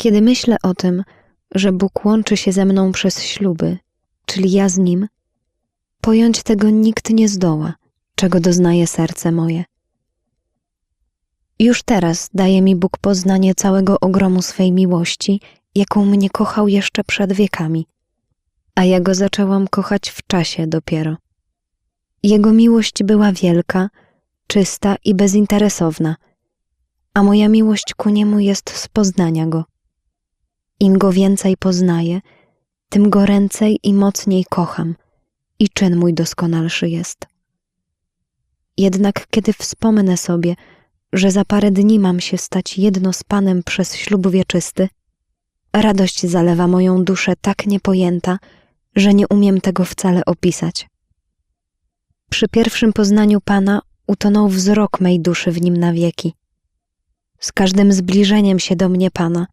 Kiedy myślę o tym, że Bóg łączy się ze mną przez śluby, czyli ja z Nim, pojąć tego nikt nie zdoła, czego doznaje serce moje. Już teraz daje mi Bóg poznanie całego ogromu swej miłości, jaką mnie kochał jeszcze przed wiekami, a ja go zaczęłam kochać w czasie dopiero. Jego miłość była wielka, czysta i bezinteresowna, a moja miłość ku niemu jest z poznania go. Im go więcej poznaję, tym go ręcej i mocniej kocham i czyn mój doskonalszy jest. Jednak kiedy wspomnę sobie, że za parę dni mam się stać jedno z Panem przez ślub wieczysty, radość zalewa moją duszę tak niepojęta, że nie umiem tego wcale opisać. Przy pierwszym poznaniu Pana utonął wzrok mej duszy w nim na wieki. Z każdym zbliżeniem się do mnie Pana,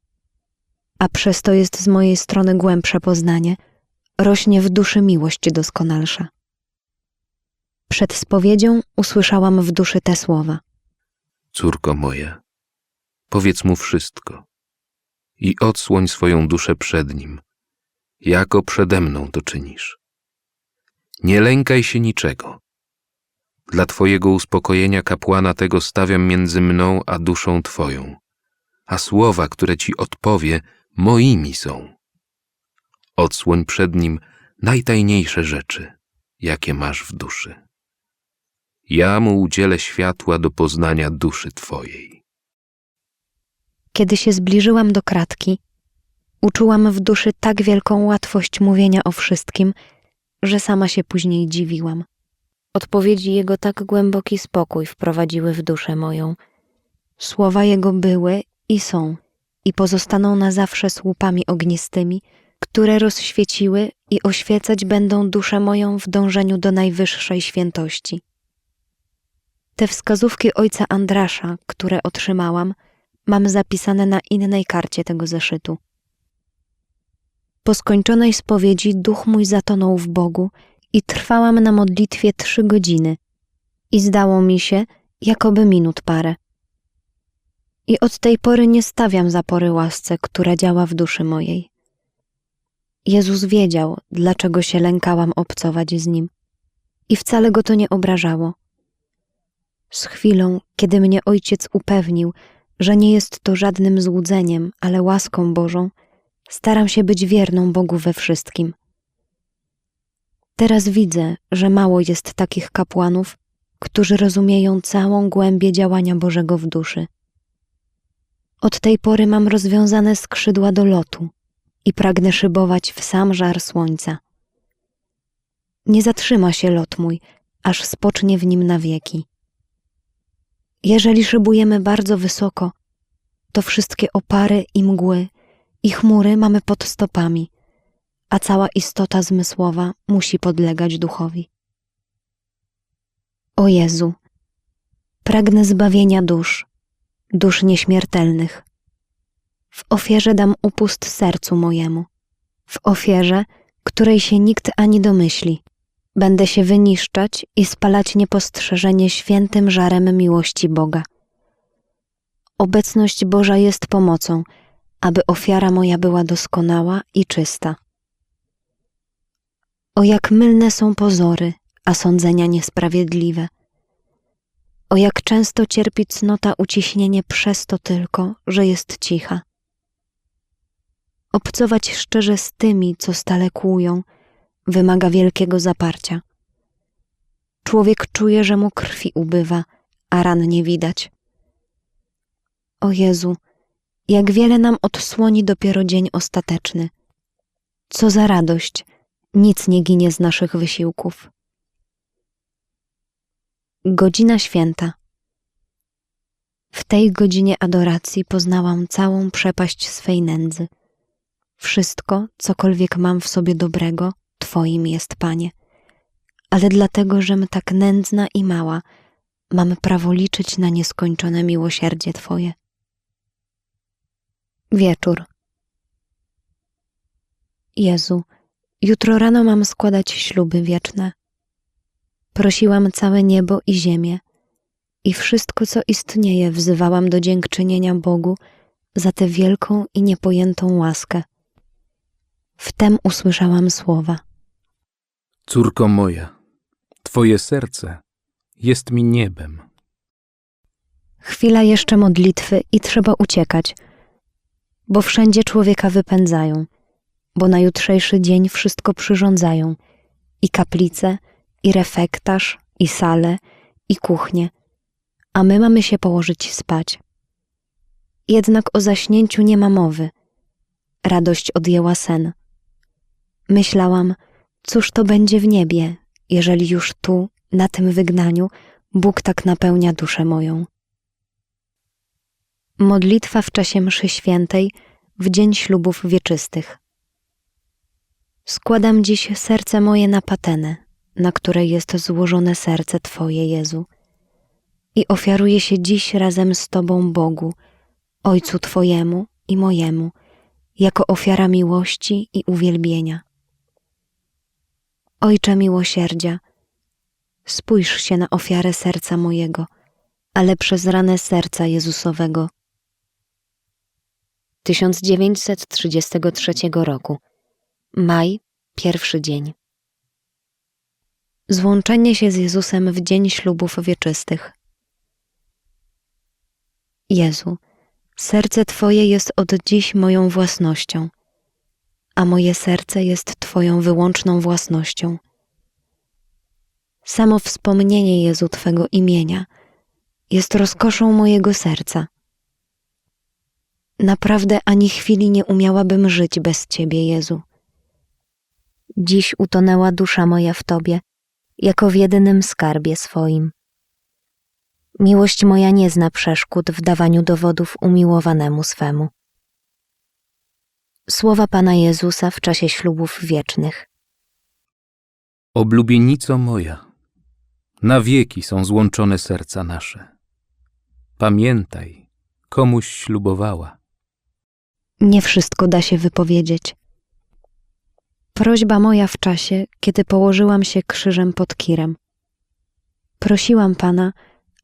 a przez to jest z mojej strony głębsze poznanie, rośnie w duszy miłość doskonalsza. Przed spowiedzią usłyszałam w duszy te słowa. Córko moja, powiedz mu wszystko i odsłoń swoją duszę przed nim, jako przede mną to czynisz. Nie lękaj się niczego. Dla Twojego uspokojenia kapłana tego stawiam między mną a duszą Twoją, a słowa, które Ci odpowie, moimi są. Odsłoń przed nim najtajniejsze rzeczy, jakie masz w duszy. Ja mu udzielę światła do poznania duszy Twojej. Kiedy się zbliżyłam do kratki, uczułam w duszy tak wielką łatwość mówienia o wszystkim, że sama się później dziwiłam. Odpowiedzi jego tak głęboki spokój wprowadziły w duszę moją. Słowa jego były i są, i pozostaną na zawsze słupami ognistymi, które rozświeciły i oświecać będą duszę moją w dążeniu do najwyższej świętości. Te wskazówki ojca Andrasza, które otrzymałam, mam zapisane na innej karcie tego zeszytu. Po skończonej spowiedzi duch mój zatonął w Bogu i trwałam na modlitwie trzy godziny i zdało mi się, jakoby minut parę. I od tej pory nie stawiam zapory łasce, która działa w duszy mojej. Jezus wiedział, dlaczego się lękałam obcować z Nim i wcale go to nie obrażało. Z chwilą, kiedy mnie Ojciec upewnił, że nie jest to żadnym złudzeniem, ale łaską Bożą, staram się być wierną Bogu we wszystkim. Teraz widzę, że mało jest takich kapłanów, którzy rozumieją całą głębię działania Bożego w duszy. Od tej pory mam rozwiązane skrzydła do lotu i pragnę szybować w sam żar słońca. Nie zatrzyma się lot mój, aż spocznie w nim na wieki. Jeżeli szybujemy bardzo wysoko, to wszystkie opary i mgły i chmury mamy pod stopami, a cała istota zmysłowa musi podlegać duchowi. O Jezu, pragnę zbawienia dusz, dusz nieśmiertelnych. W ofierze dam upust sercu mojemu, w ofierze, której się nikt ani domyśli. Będę się wyniszczać i spalać niepostrzeżenie świętym żarem miłości Boga. Obecność Boża jest pomocą, aby ofiara moja była doskonała i czysta. O jak mylne są pozory, a sądzenia niesprawiedliwe. O jak często cierpi cnota uciśnienie przez to tylko, że jest cicha. Obcować szczerze z tymi, co stale kłują, wymaga wielkiego zaparcia. Człowiek czuje, że mu krwi ubywa, a ran nie widać. O Jezu, jak wiele nam odsłoni dopiero dzień ostateczny. Co za radość, nic nie ginie z naszych wysiłków. Godzina święta. W tej godzinie adoracji poznałam całą przepaść swej nędzy. Wszystko, cokolwiek mam w sobie dobrego, Twoim jest, Panie. Ale dlatego, żem tak nędzna i mała, mam prawo liczyć na nieskończone miłosierdzie Twoje. Wieczór. Jezu, jutro rano mam składać śluby wieczne. Prosiłam całe niebo i ziemię i wszystko, co istnieje, wzywałam do dziękczynienia Bogu za tę wielką i niepojętą łaskę. Wtem usłyszałam słowa. Córko moja, Twoje serce jest mi niebem. Chwila jeszcze modlitwy i trzeba uciekać, bo wszędzie człowieka wypędzają, bo na jutrzejszy dzień wszystko przyrządzają i kaplice, i refektarz, i sale, i kuchnie, a my mamy się położyć spać. Jednak o zaśnięciu nie ma mowy. Radość odjęła sen. Myślałam, cóż to będzie w niebie, jeżeli już tu, na tym wygnaniu, Bóg tak napełnia duszę moją. Modlitwa w czasie mszy świętej w dzień ślubów wieczystych. Składam dziś serce moje na patenę, na której jest złożone serce Twoje, Jezu, i ofiaruję się dziś razem z Tobą, Bogu, Ojcu Twojemu i mojemu, jako ofiara miłości i uwielbienia. Ojcze miłosierdzia, spójrz się na ofiarę serca mojego, ale przez ranę serca Jezusowego. 1933 roku. Maj, pierwszy dzień. Złączenie się z Jezusem w dzień ślubów wieczystych. Jezu, serce Twoje jest od dziś moją własnością, a moje serce jest Twoją wyłączną własnością. Samo wspomnienie Jezu Twego imienia jest rozkoszą mojego serca. Naprawdę ani chwili nie umiałabym żyć bez Ciebie, Jezu. Dziś utonęła dusza moja w Tobie, jako w jedynym skarbie swoim. Miłość moja nie zna przeszkód w dawaniu dowodów umiłowanemu swemu. Słowa Pana Jezusa w czasie ślubów wiecznych. Oblubienico moja, na wieki są złączone serca nasze. Pamiętaj, komuś ślubowała. Nie wszystko da się wypowiedzieć. Prośba moja w czasie, kiedy położyłam się krzyżem pod kirem. Prosiłam Pana,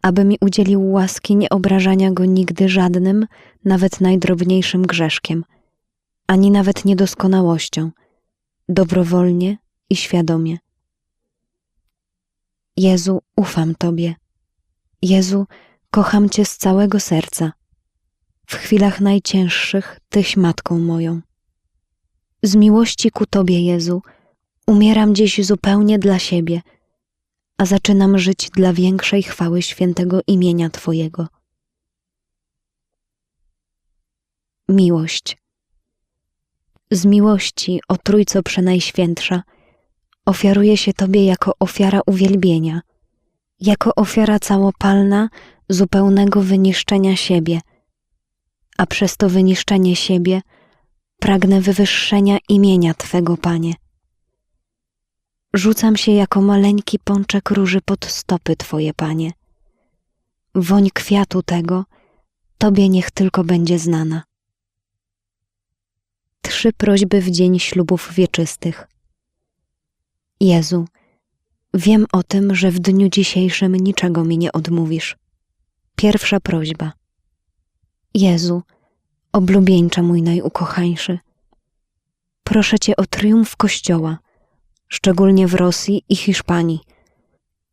aby mi udzielił łaski nieobrażania go nigdy żadnym, nawet najdrobniejszym grzeszkiem, ani nawet niedoskonałością, dobrowolnie i świadomie. Jezu, ufam Tobie. Jezu, kocham Cię z całego serca. W chwilach najcięższych Tyś matką moją. Z miłości ku Tobie, Jezu, umieram dziś zupełnie dla siebie, a zaczynam żyć dla większej chwały świętego imienia Twojego. Miłość. Z miłości, o Trójco Przenajświętsza, ofiaruję się Tobie jako ofiara uwielbienia, jako ofiara całopalna zupełnego wyniszczenia siebie, a przez to wyniszczenie siebie pragnę wywyższenia imienia Twego, Panie. Rzucam się jako maleńki pączek róży pod stopy Twoje, Panie. Woń kwiatu tego, Tobie niech tylko będzie znana. Trzy prośby w dzień ślubów wieczystych. Jezu, wiem o tym, że w dniu dzisiejszym niczego mi nie odmówisz. Pierwsza prośba. Jezu, oblubieńcze mój najukochańszy, proszę Cię o triumf Kościoła, szczególnie w Rosji i Hiszpanii,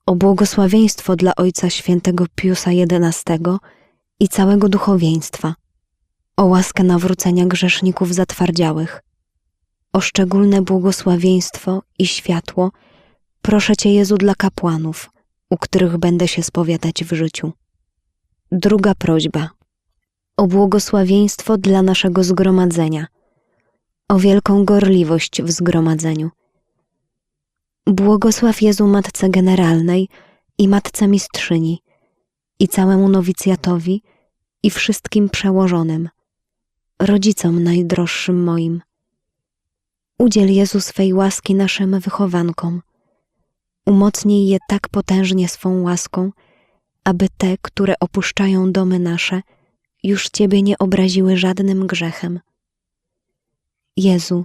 o błogosławieństwo dla Ojca Świętego Piusa XI i całego duchowieństwa, o łaskę nawrócenia grzeszników zatwardziałych, o szczególne błogosławieństwo i światło proszę Cię Jezu dla kapłanów, u których będę się spowiadać w życiu. Druga prośba o błogosławieństwo dla naszego zgromadzenia, o wielką gorliwość w zgromadzeniu. Błogosław Jezu Matce Generalnej i Matce Mistrzyni i całemu nowicjatowi i wszystkim przełożonym, rodzicom najdroższym moim. Udziel Jezu swej łaski naszym wychowankom. Umocnij je tak potężnie swą łaską, aby te, które opuszczają domy nasze, już Ciebie nie obraziły żadnym grzechem. Jezu,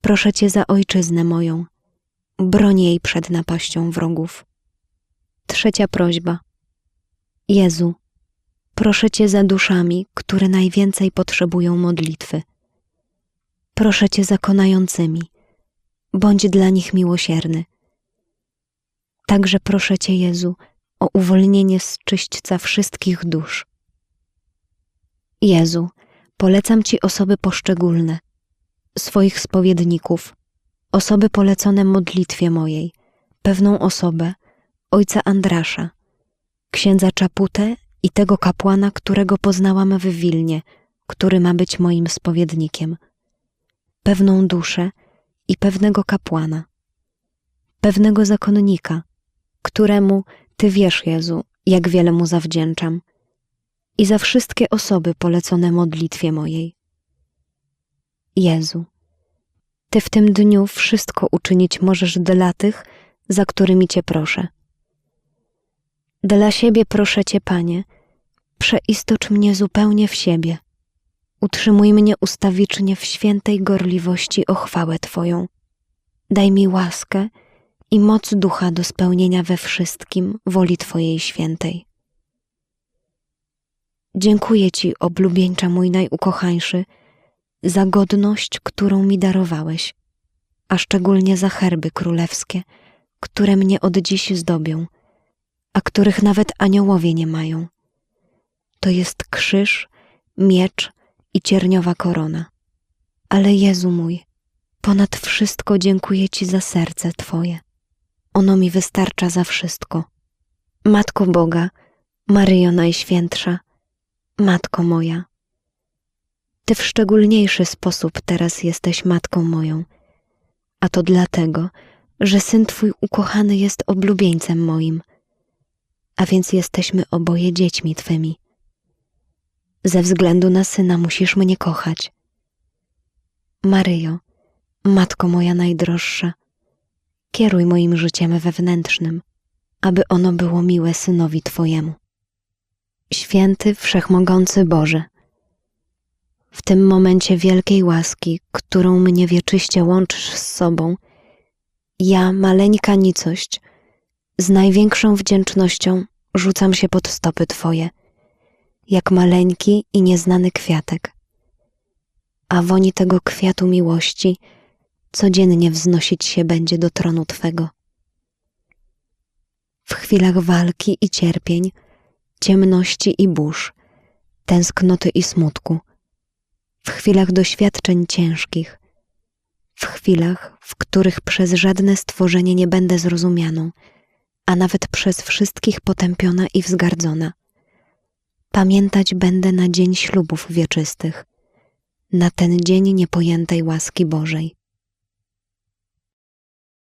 proszę Cię za ojczyznę moją, broń jej przed napaścią wrogów. Trzecia prośba. Jezu, proszę Cię za duszami, które najwięcej potrzebują modlitwy. Proszę Cię za konającymi, bądź dla nich miłosierny. Także proszę Cię, Jezu, o uwolnienie z czyśćca wszystkich dusz. Jezu, polecam Ci osoby poszczególne, swoich spowiedników, osoby polecone modlitwie mojej, pewną osobę, ojca Andrasza, księdza Czaputę i tego kapłana, którego poznałam w Wilnie, który ma być moim spowiednikiem, pewną duszę i pewnego kapłana, pewnego zakonnika, któremu Ty wiesz, Jezu, jak wiele mu zawdzięczam, i za wszystkie osoby polecone modlitwie mojej. Jezu, Ty w tym dniu wszystko uczynić możesz dla tych, za którymi Cię proszę. Dla siebie proszę Cię, Panie, przeistocz mnie zupełnie w siebie. Utrzymuj mnie ustawicznie w świętej gorliwości o chwałę Twoją. Daj mi łaskę i moc ducha do spełnienia we wszystkim woli Twojej świętej. Dziękuję Ci, oblubieńcza mój najukochańszy, za godność, którą mi darowałeś, a szczególnie za herby królewskie, które mnie od dziś zdobią, a których nawet aniołowie nie mają. To jest krzyż, miecz i cierniowa korona. Ale Jezu mój, ponad wszystko dziękuję Ci za serce Twoje. Ono mi wystarcza za wszystko. Matko Boga, Maryjo Najświętsza, Matko moja, Ty w szczególniejszy sposób teraz jesteś Matką moją, a to dlatego, że Syn Twój ukochany jest oblubieńcem moim, a więc jesteśmy oboje dziećmi Twymi. Ze względu na Syna musisz mnie kochać. Maryjo, Matko moja najdroższa, kieruj moim życiem wewnętrznym, aby ono było miłe Synowi Twojemu. Święty, Wszechmogący Boże, w tym momencie wielkiej łaski, którą mnie wieczyście łączysz z sobą, ja, maleńka nicość, z największą wdzięcznością rzucam się pod stopy Twoje, jak maleńki i nieznany kwiatek. A woni tego kwiatu miłości codziennie wznosić się będzie do tronu Twego. W chwilach walki i cierpień, ciemności i burz, tęsknoty i smutku, w chwilach doświadczeń ciężkich, w chwilach, w których przez żadne stworzenie nie będę zrozumianą, a nawet przez wszystkich potępiona i wzgardzona. Pamiętać będę na dzień ślubów wieczystych, na ten dzień niepojętej łaski Bożej.